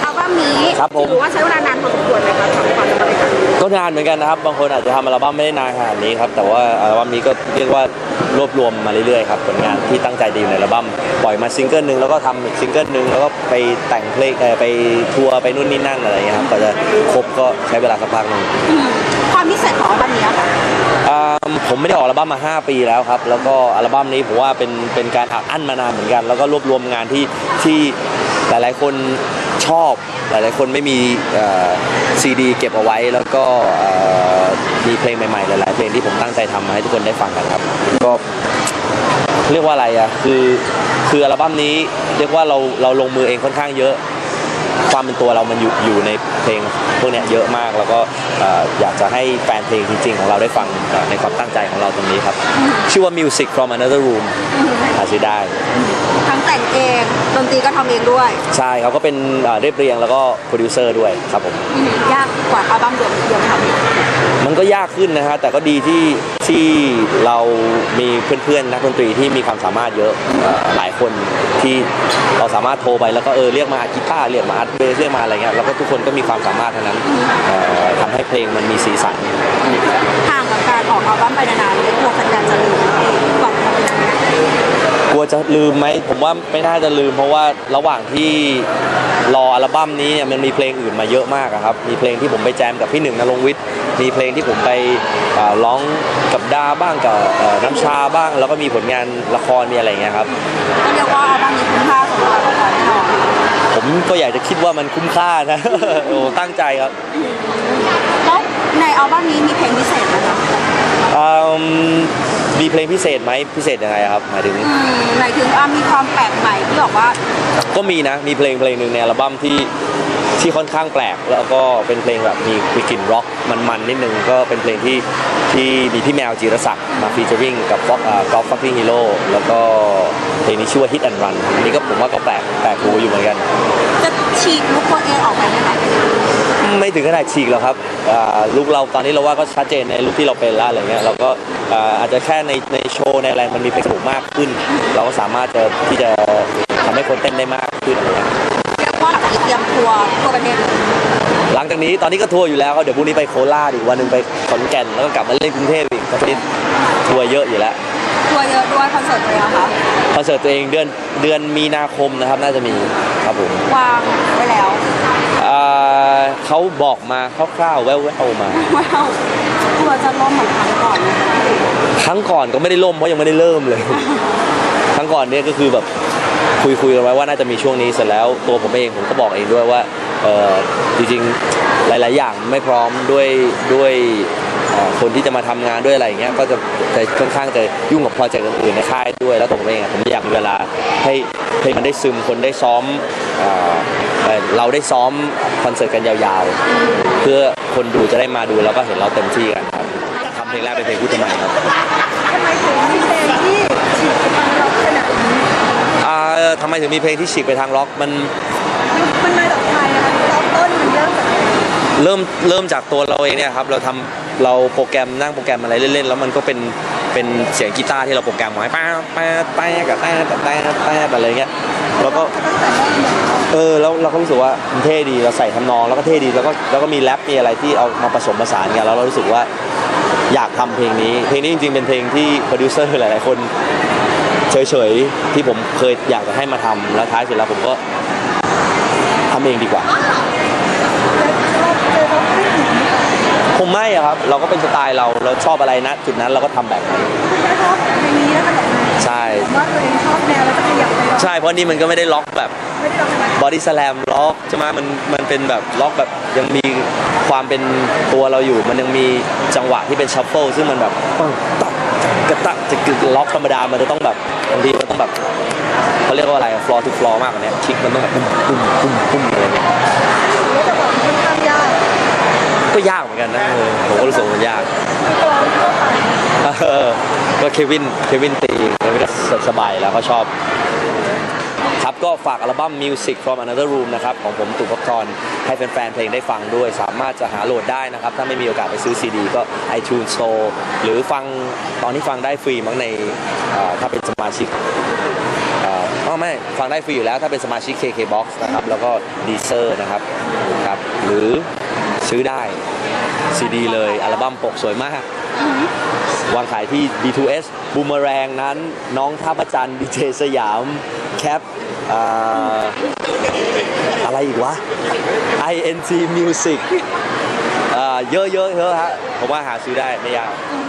อัลบั้มนี้ครับผม ถือว่าใช้เวลานานพอสมควรไหมคะสำหรับความจะมาในครั้งนี้ก็นานเหมือนกันนะครับ บางคนอาจจะทำอัลบั้มไม่ได้นานขนาดนี้ครับ แต่ว่าอัลบั้มนี้ก็เรียกว่ารวบรวมมาเรื่อยๆครับผลงานที่ตั้งใจดีในอัลบั้มปล่อยมาซิงเกิลหนึ่งแล้วก็ทำอีกซิงเกิลหนึ่งแล้วก็ไปแต่งเพลงเอ่อไปทัวร์ไปนู่นนี่นั่นอะไรอย่างเงี้ยครับกว่าจะครบก็ใช้เวลาสักพักหนึ่งอืมความพิเศษของอัลบั้มนี้อะค่ะอ่า ผมไม่ได้ออกอัลบั้มมา 5 ปีแล้วครับ แล้วก็อัลบั้มนี้ผมว่าเป็นเป็นการอัดอั้นมานานเหมือนกัน แล้วก็รวบรวมงานที่ที่หลาย ๆ คนชอบ หลาย ๆ คนไม่มีซีดีเก็บเอาไว้ แล้วก็มีเพลงใหม่ ๆ หลาย ๆ เพลงที่ผมตั้งใจทำมาให้ทุกคนได้ฟังกันครับ ก็เรียกว่าอะไรอะ คือคืออัลบั้มนี้เรียกว่าเราเราลงมือเองค่อนข้างเยอะ ความเป็นตัวเรามันอยู่อยู่ในเพลงพวกเนี้ยเยอะมาก แล้วก็เอ่ออยากจะให้แฟนเพลงจริง ๆ ของเราได้ฟังเอ่อในความตั้งใจของเราตรงนี้ครับ ชื่อว่า Music from Another Room หาซื้อได้ทั้งแต่งเองดนตรีก็ทำเองด้วย ใช่เขาก็เป็นเอ่อเรียบเรียงแล้วก็โปรดิวเซอร์ด้วยครับผมอืมยากกว่าอัลบั้มเดิมเดิมทำ มันก็ยากขึ้นนะฮะแต่ก็ดีที่ที่เรามีเพื่อนๆนักดนตรีที่มีความสามารถเยอะหลายคนที่เราสามารถโทรไปแล้วก็เออเรียกมาอัดกีตาร์เรียกมาอัดเบสเรียกมาอะไรเงี้ยแล้วก็ทุกคนก็มีความสามารถทั้งนั้นเอ่อทำให้เพลงมันมีสีสันห่างกับการออกอัลบั้มไปนานๆเลยกลัวแฟนจะลืมก่อนทำเป็นยังไง กลัวจะลืมไหมผมว่าไม่น่าจะลืม เพราะว่าระหว่างที่รออัลบั้มนี้เนี่ยมันมีเพลงอื่นมาเยอะมากอะครับมีเพลงที่ผมไปแจมกับพี่หนึ่งนรงค์วิทย์มีเพลงที่ผมไปเอ่อร้องกับดาบ้างกับเอ่อน้ำชาบ้าง แล้วก็มีผลงานละครมีอะไรอย่างเงี้ยครับก็เรียกว่าอัลบั้มนี้คุ้มค่าสำหรับเราแน่นอนผมก็อยากจะคิดว่ามันคุ้มค่านะโอ้ตั้งใจครับแล้วในอัลบั้มนี้มีเพลงพิเศษไหมคะอื มมีเพลงพิเศษไหมพิเศษยังไงครับหมายถึง อืมหมายถึงอะมีความแปลกใหม่ที่บอกว่าก็มีนะ มีเพลงเพลงหนึ่งในอัลบั้มที่ที่ค่อนข้างแปลก แล้วก็เป็นเพลงแบบมีมีกลิ่นร็อกมันๆนิดนึงก็เป็นเพลงที่ที่มีพี่แมวจีรศักดิ์มาฟีเจอริงกับฟ็อกกอล์ฟฟักกิ้งฮีโร่แล้วก็เพลงนี้ชื่อว่า Hit and Run อันนี้ก็ผมว่าก็แปลกแปลกหูอยู่เหมือนกัน จะฉีกลุคตัวเองออกไปไหมคะ ไม่ถึงขนาดฉีกหรอกครับอ่าลุกเราตอนนี้เราว่าก็ชัดเจนในลุกที่เราเป็นแล้วอะไรเงี้ยเราก็อ่าอาจจะแค่ในในโชว์ในอะไรมันมีเพลงสนุกมากขึ้น เราก็สามารถจะที่จะทำให้คนเต้นได้มากขึ้นอะไรเงี้ยเรียกว่าเตรียมทัวร์ทั่วประเทศเลยหลังจากนี้ตอนนี้ก็ทัวร์อยู่แล้วครับเดี๋ยวพรุ่งนี้ไปโคราชอีกวันหนึ่งไปขอนแก่นแล้วก็กลับมาเล่นกรุงเทพอีกตอนนี้ทัวร์เยอะอยู่แล้วทัวร์เยอะด้วยคอนเสิร์ตเลยอะคะคอนเสิร์ตตัวเองเดือนเดือนมีนาคมนะครับน่าจะมีครับผมวางไว้แล้วอ่า เขาบอกมาคร่าวๆแว่วๆมาว้าวทัวร์จะล่มเหมือนครั้งก่อนนะคะครั้งก่อนก็ไม่ได้ล่มเพราะยังไม่ได้เริ่มเลย ครั้งก่อนเนี่ยก็คือแบบคุยคุยกันไว้ว่าน่าจะมีช่วงนี้เสร็จแล้วตัวผมเองผมก็บอกเองด้วยว่าเออจริงๆหลาย ๆ อย่างไม่พร้อมด้วยด้วยเอ่อคนที่จะมาทำงานด้วยอะไรอย่างเงี้ยก็จะจะค่อนข้างจะยุ่งกับโปรเจกต์อื่นๆในค่ายด้วยแล้วตัวผมเองอะผมอยากมีเวลาให้ เพลงมันได้ซึมคนได้ซ้อมเอ่อเอ่อเราได้ซ้อมคอนเสิร์ตกันยาวๆ เพื่อคนดูจะได้มาดูแล้วก็เห็นเราเต็มที่กันครับทำเพลงแรกเป็นเพลงพูดทำไมครับทำไมถึงมีเพลงที่ฉีกไปทางเราขนาดนี้อ่าทำไมถึงมีเพลงที่ฉีกไปทางล็อกมันมันมาจากใครอะคะเราต้นมันเริ่มจากไหนเริ่มเริ่มจากตัวเราเองเนี่ยครับเราทำเราโปรแกรมนั่งโปรแกรมอะไรเล่นๆแล้วมันก็เป็น เป็นเสียงกีตาร์ที่เราโปรแกรมไว้ป้าป้าป้กับป้กับป้าป้อะไรเงี้ยแล้วก็เออแล้วเราก็รู้สึกว่ามันเท่ดีเราใส่ทำนองแล้วก็เท่ดีแล้วก็แล้วก็มีแรปมีอะไรที่เอามาผสมผสานกันแล้วเรารู้สึกว่าอยากทำเพลงนี้ เพลงนี้จริงๆเป็นเพลงที่โปรดิวเซอร์หลายๆคนเฉยๆที่ผมเคยอยากจะให้มาทำแล้วท้ายสุดแล้วผมก็ทำเองดีกว่า ผมไม่อะครับ เราก็เป็นสไตล์เราเราชอบอะไรนะ จุดนั้นเราก็ทำแบบนั้นคุณชอบเพลงนี้แล้วก็แบบใช่ว่าตัวเองชอบแนวแล้วก็ขยับไปใช่เพราะนี่มันก็ไม่ได้ล็อกแบบไม่ได้ลองทำไมบอดี้สแลมล็อกใช่ไหมมันมันเป็นแบบล็อกแบบยังมีความเป็นตัวเราอยู่ มันยังมีจังหวะที่เป็นชัฟเฟิลซึ่งมันแบบปังตักกระตักจะกึกล็อกธรรมดามันจะต้องแบบบางทีมันต้องแบบเขาเรียกว่าอะไรฟลอร์ทูฟลอร์มากกว่านี้คิกมันต้องแบบปุ้มปุ้มปุ้มปุ้มอะไรเงี้ยแต่บอกค่อนข้างยาก ก็ยากเหมือนกันนะผมก็รู้สึกว่ามันยากก็เควินเควินตีเควินสบายแล้วเขาชอบ ครับก็ฝากอัลบั้ม Music from Another Room นะครับ ของผมตู่ภพบทรให้แฟนๆเพลงได้ฟังด้วย สามารถจะหาโหลดได้นะครับ ถ้าไม่มีโอกาสไปซื้อซีดีก็ iTunes Store หรือฟังตอนที่ฟังได้ฟรีมั้งในถ้าเป็นสมาชิกเอ่ฟังได้ฟรีอยู่แล้วถ้าเป็นสมาชิก KKBOX นะครับ แล้วก็ดีเซอร์นะครับครับ หรือ ซื้อได้ซีดีเลย อัลบั้มปกสวยมาก วางขายที่ B2S บูมแรงนั้น น้องท่าประจันดีเจสยาม แคปอ่าอะไรอีกวะ INT Music อ่าเยอะๆเยอะฮะผมว่าหาซื้อได้ไม่ยากอืม